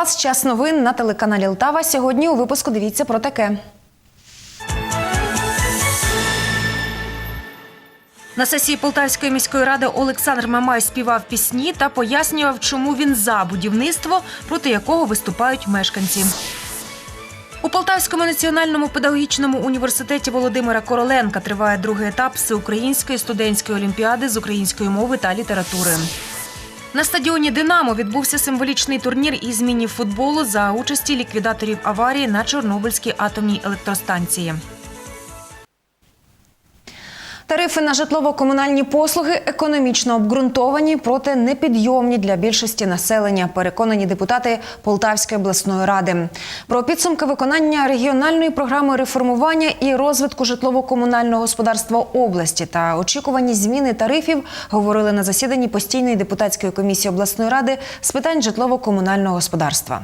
Вас. Час новин на телеканалі Лтава. Сьогодні у випуску дивіться про таке. На сесії Полтавської міської ради Олександр Мамай співав пісні та пояснював, чому він за будівництво, проти якого виступають мешканці. У Полтавському національному педагогічному університеті Володимира Короленка триває другий етап всеукраїнської студентської олімпіади з української мови та літератури. На стадіоні Динамо відбувся символічний турнір із міні-футболу за участі ліквідаторів аварії на Чорнобильській атомній електростанції. Тарифи на житлово-комунальні послуги економічно обґрунтовані, проте непідйомні для більшості населення. Переконані депутати Полтавської обласної ради. Про підсумки виконання регіональної програми реформування і розвитку житлово-комунального господарства області та очікувані зміни тарифів говорили на засіданні постійної депутатської комісії обласної ради з питань житлово-комунального господарства.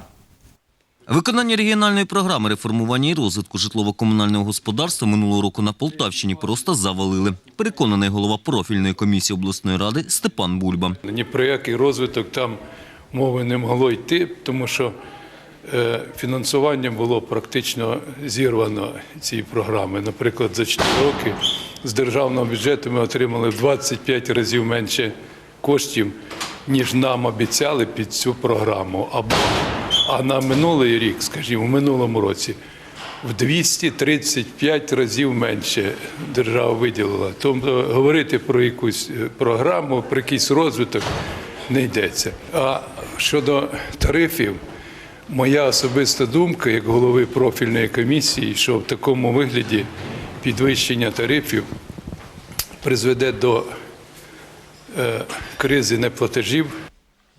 Виконання регіональної програми реформування і розвитку житлово-комунального господарства минулого року на Полтавщині просто завалили. Переконаний голова профільної комісії обласної ради Степан Бульба. Ні про який розвиток там мови не могло йти, тому що е, фінансування було практично зірвано цієї програми. Наприклад, за 4 роки з державного бюджету ми отримали в 25 разів менше коштів, ніж нам обіцяли під цю програму. Або, а на минулий рік, скажімо, в минулому році. В 235 разів менше держава виділила. Тобто говорити про якусь е, програму, про якийсь розвиток не йдеться. А щодо тарифів, моя особиста думка, як голови профільної комісії, що в такому вигляді підвищення тарифів призведе до е, кризи неплатежів.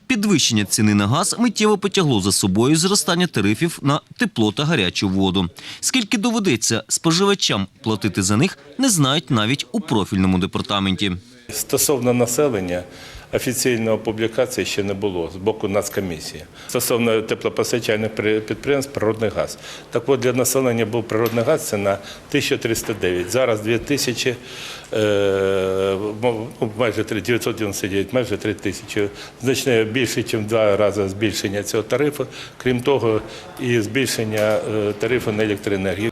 Підвищення ціни на газ миттєво потягло за собою зростання тарифів на тепло та гарячу воду. Скільки доведеться споживачам платити за них, не знають навіть у профільному департаменті. Стосовно населення, офіційної публікації ще не було з боку Нацкомісії. Стосовно теплопостачальних підприємств природний газ. Так от для населення був природний газ ціна 1309, зараз 2000, е, ну, майже 3, 999, майже 3 тисячі. Значно більше, ніж два рази збільшення цього тарифу. Крім того, і збільшення е, тарифу на електроенергію.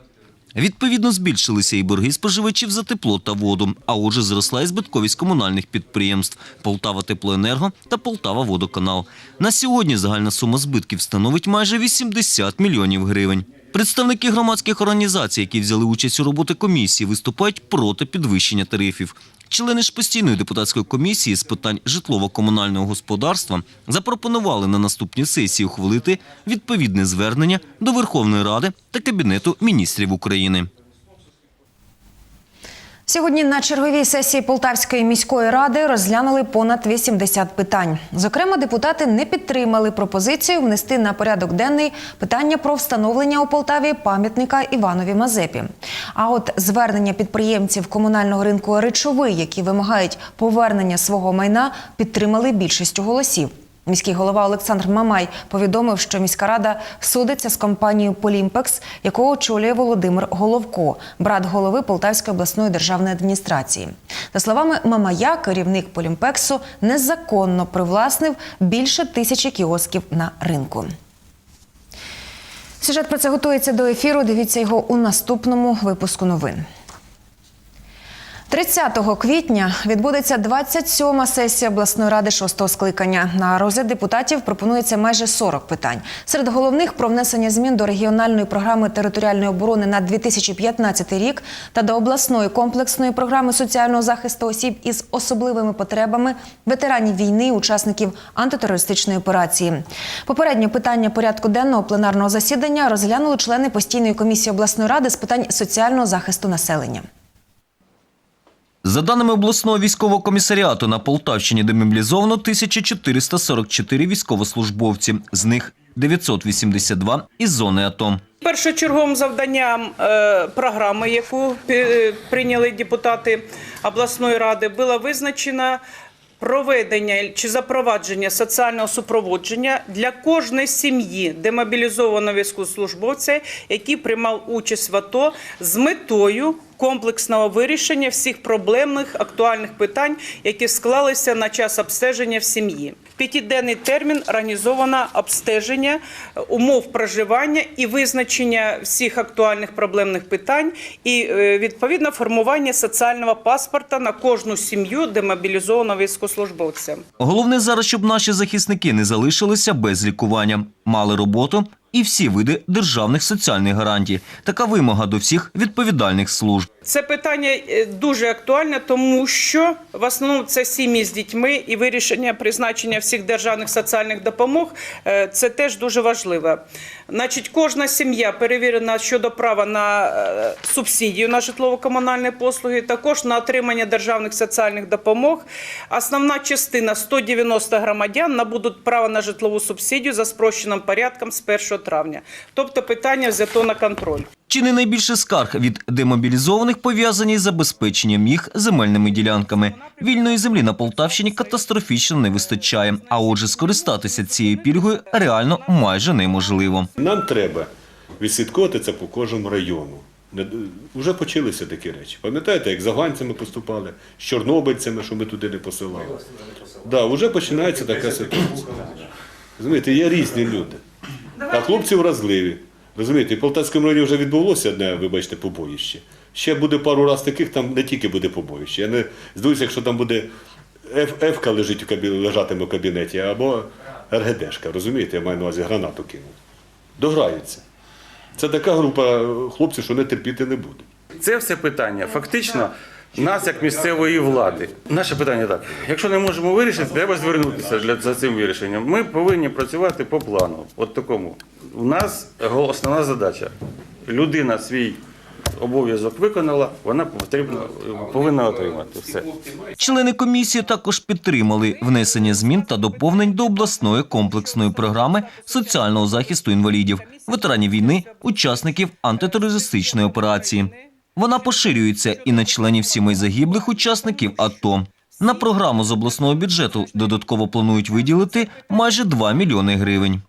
Відповідно, збільшилися і борги споживачів за тепло та воду, а отже, зросла і збитковість комунальних підприємств Полтава Теплоенерго та Полтава Водоканал. На сьогодні загальна сума збитків становить майже 80 мільйонів гривень. Представники громадських організацій, які взяли участь у роботи комісії, виступають проти підвищення тарифів. Члени ж постійної депутатської комісії з питань житлово-комунального господарства запропонували на наступній сесії ухвалити відповідне звернення до Верховної Ради та Кабінету міністрів України. Сьогодні на черговій сесії Полтавської міської ради розглянули понад 80 питань. Зокрема, депутати не підтримали пропозицію внести на порядок денний питання про встановлення у Полтаві пам'ятника Іванові Мазепі. А от звернення підприємців комунального ринку речовий, які вимагають повернення свого майна, підтримали більшістю голосів. Міський голова Олександр Мамай повідомив, що міська рада судиться з компанією Полімпекс, яку очолює Володимир Головко, брат голови Полтавської обласної державної адміністрації. За словами Мамая, керівник Полімпексу незаконно привласнив більше тисячі кіосків на ринку. Сюжет про це готується до ефіру. Дивіться його у наступному випуску новин. 30 квітня відбудеться 27-ма сесія обласної ради шостого скликання. На розгляд депутатів пропонується майже 40 питань. Серед головних про внесення змін до регіональної програми територіальної оборони на 2015 рік та до обласної комплексної програми соціального захисту осіб із особливими потребами, ветеранів війни, учасників антитерористичної операції. Попереднє питання порядку денного пленарного засідання розглянули члени постійної комісії обласної ради з питань соціального захисту населення. За даними обласного військового комісаріату, на Полтавщині демобілізовано 1444 військовослужбовці, з них 982 із зони АТО. Першочерговим завданням е, програми, яку е, прийняли депутати обласної ради, було визначено проведення чи запровадження соціального супроводження для кожної сім'ї демобілізованого військовослужбовця, який приймав участь в АТО з метою комплексного вирішення всіх проблемних актуальних питань, які склалися на час обстеження в сім'ї. П'ятиденний термін організовано обстеження е, умов проживання і визначення всіх актуальних проблемних питань, і е, відповідно формування соціального паспорта на кожну сім'ю демобілізованого військовослужбовця. Головне зараз, щоб наші захисники не залишилися без лікування, мали роботу і всі види державних соціальних гарантій. Така вимога до всіх відповідальних служб. Це питання е, дуже актуальне, тому що в основному це сім'ї з дітьми і вирішення призначення всіх державних соціальних допомог е, це теж дуже важливо. Значить, кожна сім'я перевірена щодо права на е, субсидію на житлово-комунальні послуги, також на отримання державних соціальних допомог. Основна частина 190 громадян набудуть право на житлову субсидію за спрощеним порядком з 1 травня. Тобто питання взято на контроль. Чи не найбільше скарг від демобілізованих пов'язані з забезпеченням їх земельними ділянками? Вільної землі на Полтавщині катастрофічно не вистачає. А отже, скористатися цією пільгою реально майже неможливо. Нам треба відслідковувати це по кожному району. Вже почалися такі речі. Пам'ятаєте, як з афганцями поступали, з чорнобильцями, що ми туди не посилали. Да, вже починається така ситуація. Розумієте, є різні люди. А хлопці вразливі. Розумієте, в Полтавському районі вже відбулося одне, вибачте, побоїще. Ще буде пару разів таких, там не тільки буде побоїще. Я не здивуюся, якщо там буде Ф, Ф-ка лежить у кабі... лежатиме в кабінеті, або РГДшка, розумієте, я маю на увазі гранату кинув. Дограються. Це така група хлопців, що не терпіти не буде. Це все питання фактично нас як місцевої влади. Наше питання так: якщо не можемо вирішити, треба звернутися для за цим вирішенням. Ми повинні працювати по плану. От такому. У нас основна задача. Людина свій обов'язок виконала, вона потрібно повинна отримати все. Члени комісії також підтримали внесення змін та доповнень до обласної комплексної програми соціального захисту інвалідів, ветеранів війни, учасників антитерористичної операції. Вона поширюється і на членів сімей загиблих учасників АТО. На програму з обласного бюджету додатково планують виділити майже 2 мільйони гривень.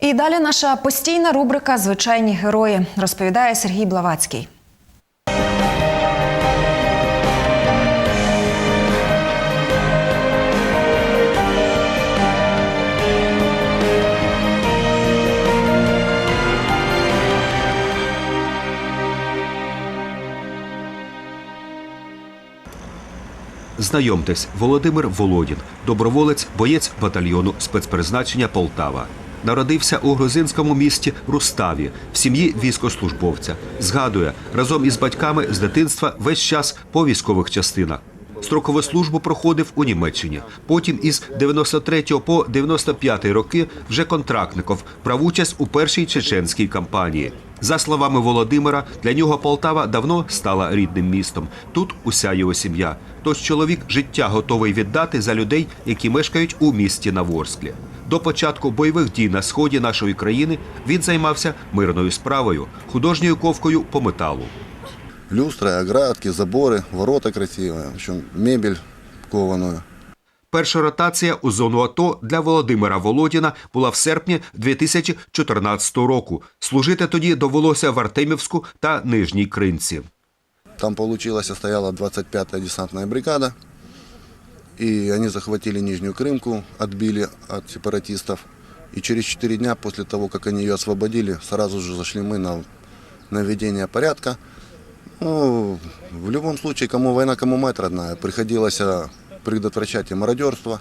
І далі наша постійна рубрика Звичайні герої розповідає Сергій Блавацький. Знайомтесь, Володимир Володін, доброволець, боєць батальйону спецпризначення Полтава. Народився у грузинському місті Руставі в сім'ї військослужбовця. Згадує, разом із батьками з дитинства весь час по військових частинах. Строкову службу проходив у Німеччині. Потім із 93 по 95 роки вже контрактником брав участь у першій чеченській кампанії. За словами Володимира, для нього Полтава давно стала рідним містом. Тут уся його сім'я. Тож чоловік життя готовий віддати за людей, які мешкають у місті Наворсклі. До початку бойових дій на сході нашої країни він займався мирною справою, художньою ковкою по металу. Люстры, оградки, заборы, ворота красивые, в общем, мебель кованую. Перша ротація у зону АТО для Володимира Володіна була в серпні 2014 року. Служити тоді довелося в Артемівську та Нижній Кринці. Там получилось, стояла 25-я десантная бригада, и они захватили Нижнюю Крымку, отбили от сепаратистов. И через 4 дня после того, как они ее освободили, сразу же зашли мы на наведение порядка. Ну, в любом случае, кому война, кому мать родная, приходилось предотвращать и мародерство,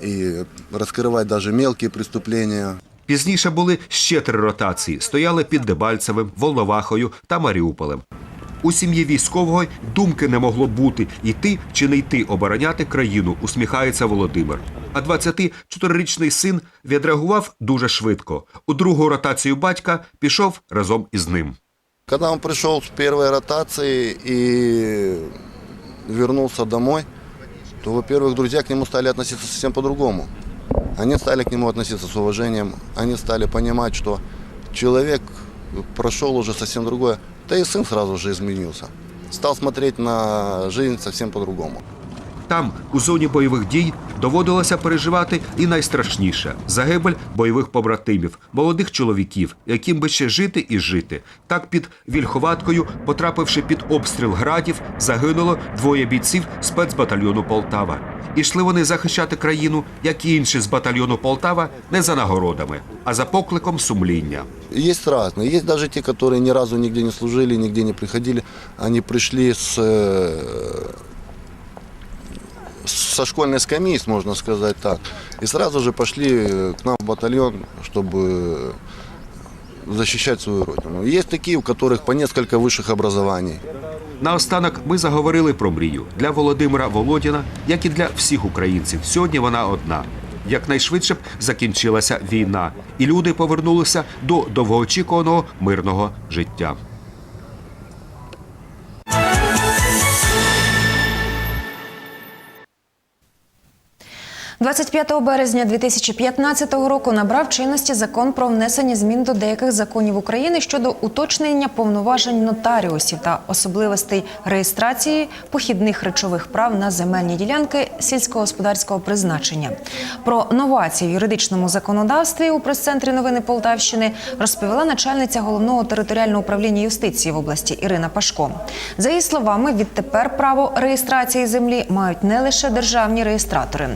и раскрывать даже мелкие преступления. Пізніше були ще три ротації. Стояли під Дебальцевим, Волновахою та Маріуполем. У сім'ї військового думки не могло бути йти чи не йти обороняти країну, усміхається Володимир. А 24-річний син відреагував дуже швидко. У другу ротацію батька пішов разом із ним. Когда он пришел с первой ротации и вернулся домой, то, во-первых, друзья к нему стали относиться совсем по-другому. Они стали к нему относиться с уважением, они стали понимать, что человек прошел уже совсем другое. Да и сын сразу же изменился. Стал смотреть на жизнь совсем по-другому. Там, у зоні бойових дій, доводилося переживати і найстрашніше загибель бойових побратимів, молодих чоловіків, яким би ще жити і жити. Так під Вільховаткою, потрапивши під обстріл градів, загинуло двоє бійців спецбатальйону Полтава. Ішли вони захищати країну, як і інші з батальйону Полтава, не за нагородами, а за покликом сумління. Есть разные. Есть даже те, которые ни разу нигде не служили, нигде не приходили. Они пришли с, э, со школьной скамьи, можно сказать так. И сразу же пошли к нам в батальон, чтобы защищать свою родину. Есть такие, у которых по несколько высших образований. Наостанок ми заговорили про мрію для Володимира Володіна, як і для всіх українців. Сьогодні вона одна. Якнайшвидше б закінчилася війна, і люди повернулися до довгоочікуваного мирного життя. 25 березня 2015 року набрав чинності закон про внесення змін до деяких законів України щодо уточнення повноважень нотаріусів та особливостей реєстрації похідних речових прав на земельні ділянки сільськогосподарського призначення. Про новації в юридичному законодавстві у прес-центрі новини Полтавщини розповіла начальниця головного територіального управління юстиції в області Ірина Пашко. За її словами, відтепер право реєстрації землі мають не лише державні реєстратори.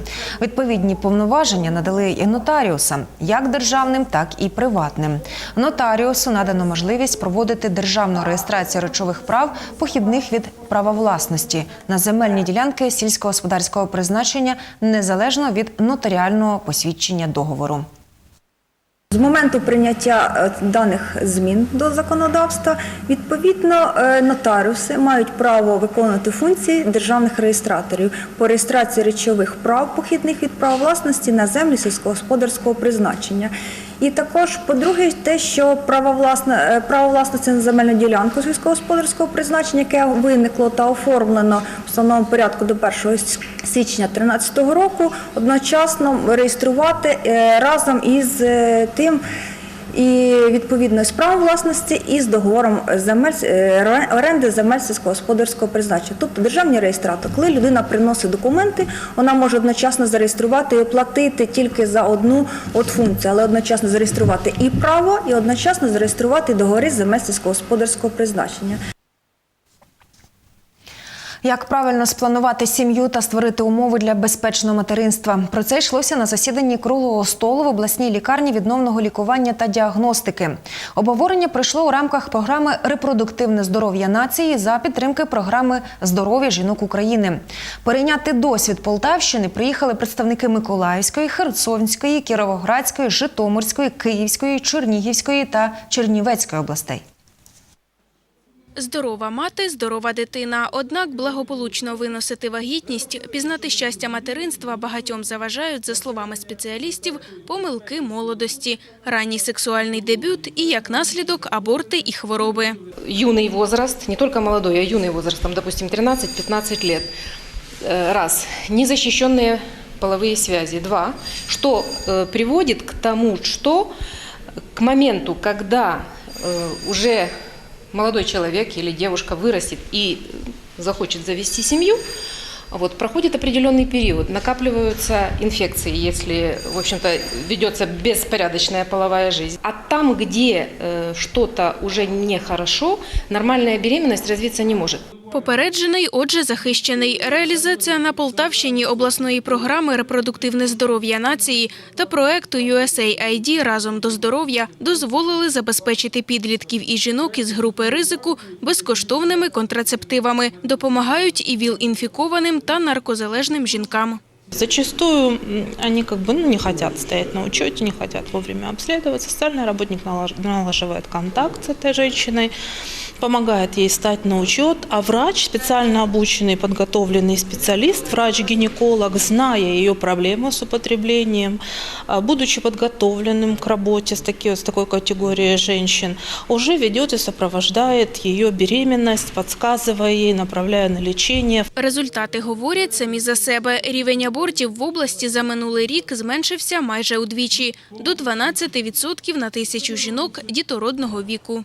Відповідні повноваження надали і нотаріусам, як державним, так і приватним. Нотаріусу надано можливість проводити державну реєстрацію речових прав, похідних від права власності на земельні ділянки сільськогосподарського призначення незалежно від нотаріального посвідчення договору. З моменту прийняття е, даних змін до законодавства, відповідно, е, нотаріуси мають право виконувати функції державних реєстраторів по реєстрації речових прав, похідних від права власності на землі сільськогосподарського призначення. І також, по-друге, те, що право, власне, е, право власності на земельну ділянку сільськогосподарського призначення, яке виникло та оформлено в основному порядку до 1 січня 2013 року, одночасно реєструвати е, разом із е, тим. І відповідно з правом власності і з договором земель е, оренди земель сільськогосподарського призначення. Тобто державний реєстратор, коли людина приносить документи, вона може одночасно зареєструвати і оплатити тільки за одну от функцію, але одночасно зареєструвати і право, і одночасно зареєструвати договори земель сільськогосподарського призначення. Як правильно спланувати сім'ю та створити умови для безпечного материнства? Про це йшлося на засіданні круглого столу в обласній лікарні відновного лікування та діагностики. Обговорення пройшло у рамках програми Репродуктивне здоров'я нації за підтримки програми Здоров'я жінок України. Перейняти досвід Полтавщини приїхали представники Миколаївської, Херсонської, Кіровоградської, Житомирської, Київської, Чернігівської та Чернівецької областей. Здорова мати, здорова дитина. Однак благополучно виносити вагітність, пізнати щастя материнства багатьом заважають, за словами спеціалістів, помилки молодості, ранній сексуальний дебют і, як наслідок, аборти і хвороби. юный возраст, не только молодой, а юный возраст, там, допустим, 13-15 лет. Э, Раз. Незащищенные половые связи. Два. Что э, приводит к тому, что к моменту, когда э, уже молодой человек или девушка вырастет и захочет завести семью, вот, проходит определенный период, накапливаются инфекции, если, в общем-то, ведется беспорядочная половая жизнь. А там, где э, что-то уже нехорошо, нормальная беременность развиться не может. Попереджений, отже, захищений. Реалізація на Полтавщині обласної програми Репродуктивне здоров'я нації та проекту USAID разом до здоров'я дозволили забезпечити підлітків і жінок із групи ризику безкоштовними контрацептивами. Допомагають і ВІЛ-інфікованим та наркозалежним жінкам. Зачастую м, они как бы ну, не хотят стоять на учете, не хотят вовремя обследоваться. Социальный работник налаж- налаживает контакт с этой женщиной, помогает ей стать на учет, а врач, специально обученный, подготовленный специалист, врач-гинеколог, зная ее проблемы с употреблением, а, будучи подготовленным к работе с, таки- с такой категорией женщин, уже ведет и сопровождает ее беременность, подсказывая ей, направляя на лечение, Результати говорять самі за себе. Рівень абортів в області за минулий рік зменшився майже удвічі – до 12% на тисячу жінок дітородного віку.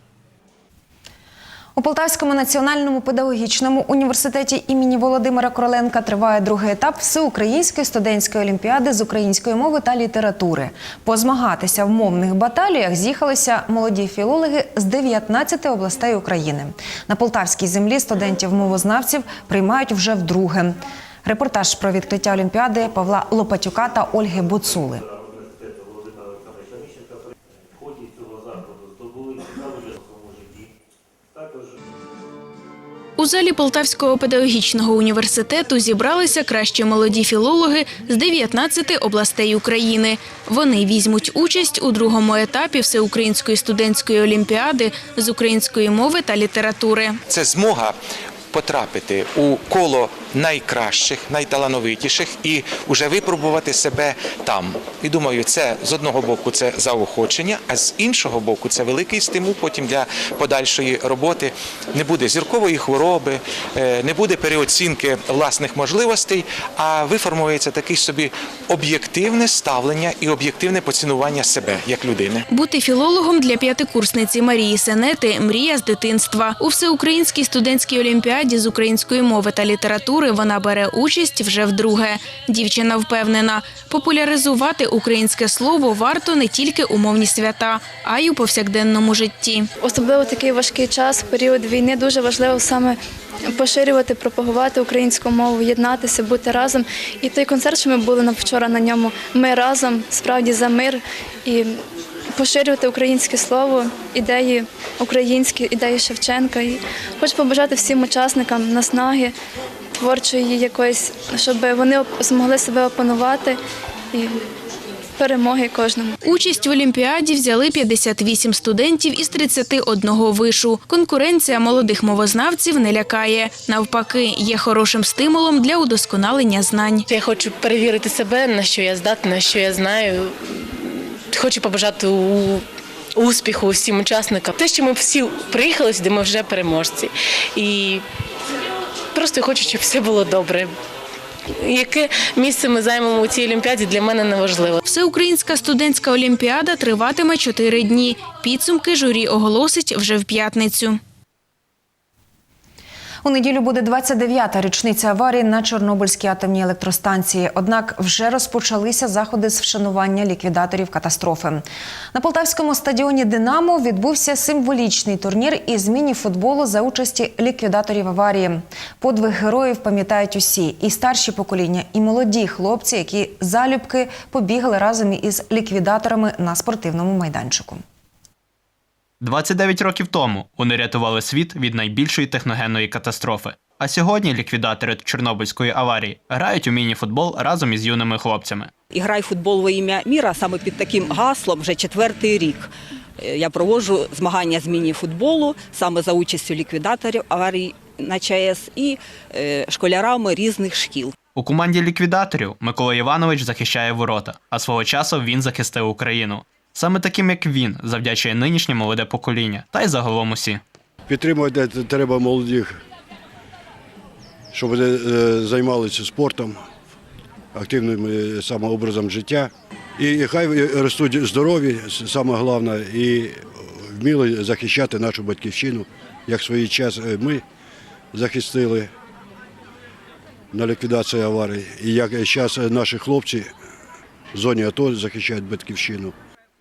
У Полтавському національному педагогічному університеті імені Володимира Короленка триває другий етап всеукраїнської студентської олімпіади з української мови та літератури. Позмагатися в мовних баталіях з'їхалися молоді філологи з 19 областей України. На полтавській землі студентів-мовознавців приймають вже вдруге. Репортаж про відкриття олімпіади Павла Лопатюка та Ольги Буцули. У залі Полтавського педагогічного університету зібралися кращі молоді філологи з 19 областей України. Вони візьмуть участь у другому етапі Всеукраїнської студентської олімпіади з української мови та літератури. Це змога потрапити у коло найкращих, найталановитіших і вже випробувати себе там. І думаю, це з одного боку це заохочення, а з іншого боку, це великий стимул потім для подальшої роботи. Не буде зіркової хвороби, е, не буде переоцінки власних можливостей, а виформується такий собі об'єктивне ставлення і об'єктивне поцінування себе як людини. Бути філологом для п'ятикурсниці Марії Сенети – мрія з дитинства. У всеукраїнській студентській олімпіаді з української мови та літератури вона бере участь вже вдруге. Дівчина впевнена, популяризувати українське слово варто не тільки у мовні свята, а й у повсякденному житті. Особливо такий важкий час, період війни, дуже важливо саме поширювати, пропагувати українську мову, єднатися, бути разом. І той концерт, що ми були вчора на ньому, ми разом справді за мир і поширювати українське слово, ідеї українські, ідеї Шевченка. І хочу побажати всім учасникам наснаги творчої якоїсь, щоб вони змогли себе опанувати і перемоги кожному. Участь в Олімпіаді взяли 58 студентів із 31 вишу. Конкуренція молодих мовознавців не лякає. Навпаки, є хорошим стимулом для удосконалення знань. Я хочу перевірити себе, на що я здатна, на що я знаю. Хочу побажати у- успіху всім учасникам. Те, що ми всі приїхали сюди, ми вже переможці. І просто хочу, щоб все було добре. Яке місце ми займемо у цій олімпіаді, для мене не важливо. Всеукраїнська студентська олімпіада триватиме чотири дні. Підсумки журі оголосить вже в п'ятницю. У неділю буде 29-та річниця аварії на Чорнобильській атомній електростанції. Однак вже розпочалися заходи з вшанування ліквідаторів катастрофи. На полтавському стадіоні Динамо відбувся символічний турнір із міні-футболу за участі ліквідаторів аварії. Подвиг героїв пам'ятають усі і старші покоління, і молоді хлопці, які залюбки побігали разом із ліквідаторами на спортивному майданчику. 29 років тому вони рятували світ від найбільшої техногенної катастрофи. А сьогодні ліквідатори Чорнобильської аварії грають у міні-футбол разом із юними хлопцями. І грай футбол во ім'я міра саме під таким гаслом вже четвертий рік. Е, Я проводжу змагання з міні-футболу саме за участю ліквідаторів аварій на ЧАЕС і е, школярами різних шкіл. У команді ліквідаторів Микола Іванович захищає ворота, а свого часу він захистив Україну. Саме таким, як він, завдячує нинішнє молоде покоління, та й загалом усі. Підтримувати треба молодих, щоб вони е, займалися спортом, активним е, самообразом життя. І хай ростуть здорові, саме головне, і вміли захищати нашу батьківщину, як в свій час е, ми захистили на ліквідацію аварії. І як зараз наші хлопці в зоні АТО захищають батьківщину.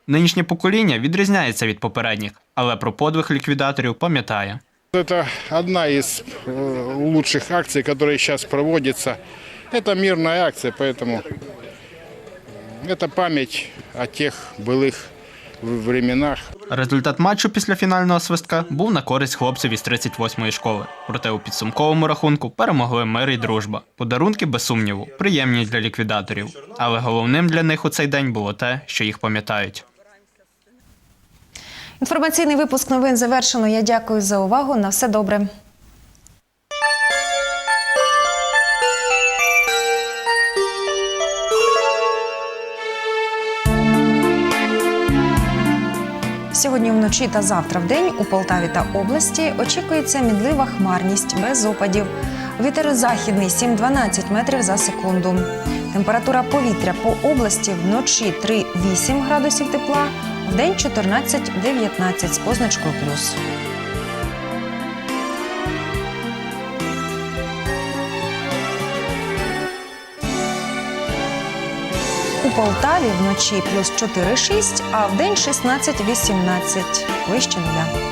Нинішнє покоління відрізняється від попередніх, але про подвиг ліквідаторів пам'ятає. Это одна из э, лучших акций, которая сейчас проводится. Это мирная акция, поэтому это память о тех былых временах. Результат матчу після фінального свистка був на користь хлопців із 38-ї школи. Проте у підсумковому рахунку перемогли мир і дружба. Подарунки, без сумніву, приємні для ліквідаторів. Але головним для них у цей день було те, що їх пам'ятають. Інформаційний випуск новин завершено. Я дякую за увагу. На все добре. Сьогодні вночі та завтра в день у Полтаві та області очікується мінлива хмарність без опадів. Вітер західний 7-12 метрів за секунду. Температура повітря по області вночі 3-8 градусів тепла, день 14.19 з позначкою плюс. У Полтаві вночі плюс 4,6, а в день 16,18 вище нуля.